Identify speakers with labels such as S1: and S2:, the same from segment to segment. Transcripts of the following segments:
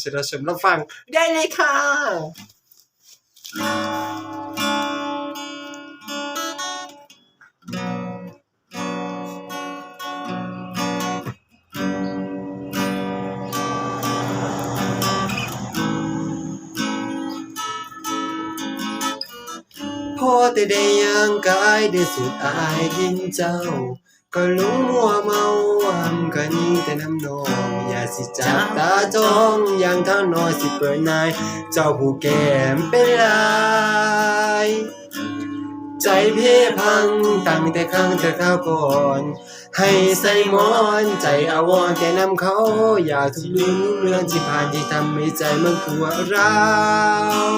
S1: เชิญชมรับฟังได้เลยค่ะพอแต่ได้ย่างกายได้สุดอายยินเจ้า ก็หลงมัวเมาหำก็ยิงแต่น้ำนอง อย่าสิจับตาจ้องอย่างเท่านอยสิเปิดนาย เจ้าผู้แก้มเป็นลายใจเพพังตั้งแต่ครั้งเธอเข้าวก่อน ให้ใส่หมอนใจอาวรณ์แก่นำเขา อย่าทุกลืมเรื่องที่ผ่านที่ทำให้ใจมันปวดร้าว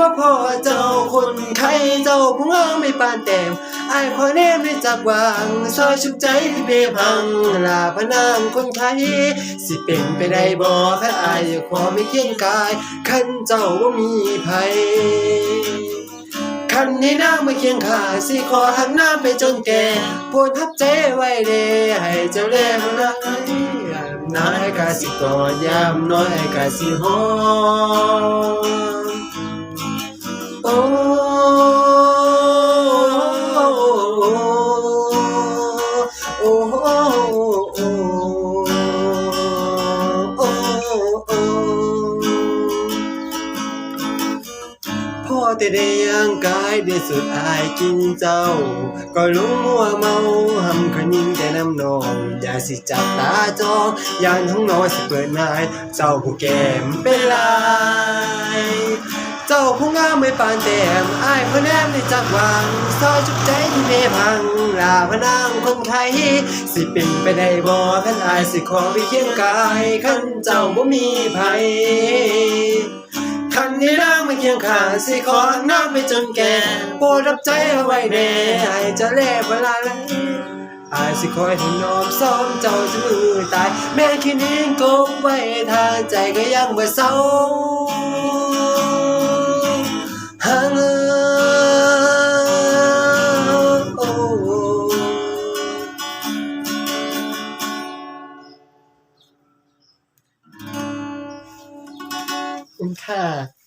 S1: มาพอเจ้าคนไข้เจ้าผู้งามไม่ปานแต้มอายขอแนมไม่จักวางซอยชุกใจที่เพพังลาพนางคนไทยสิเป็นไปได้บ่คันอายขอไม่เคียงกายคันเจ้าว่ามีภัยคันนี้นางไม่เคียงข้าสิขอหักน้าไปจนแก่ปวดทับใจไว้เดให้เจ้าแลมารักยามน้อยกาสิกอดยามน้อยกาสิหอม พ่อแต่ได้ย่างกายได้สุดอายกินเจ้า ก็หลงมัวเมาหำขยิงแต่น้ำนอง อย่าสิจับตาจองยานท้องน้อยสิเปิดนาย เจ้าผู้แก้มเป็นลาาผู้งามไม่ปานแต้มอายพะแนมได้จักวางซอยจุกใจที่เมพังลาพนางคนไทย สิเป็นไปได้บ่คันอายสิขอไปเคียงกายคันเจ้าบ่มีภัยคันนี้ร่างไม่เคียงข้างสิขอน้ำไปจนแก่โปรดรับใจเอาไว้แน่ให้จะแลกเวลาไหลอายสิคอยถนอมซ้อมเจ้าจนมือตาย แม้คิดเองกบไว้ทางใจก็ยังบ่เศร้า ขอบคุณค่ะ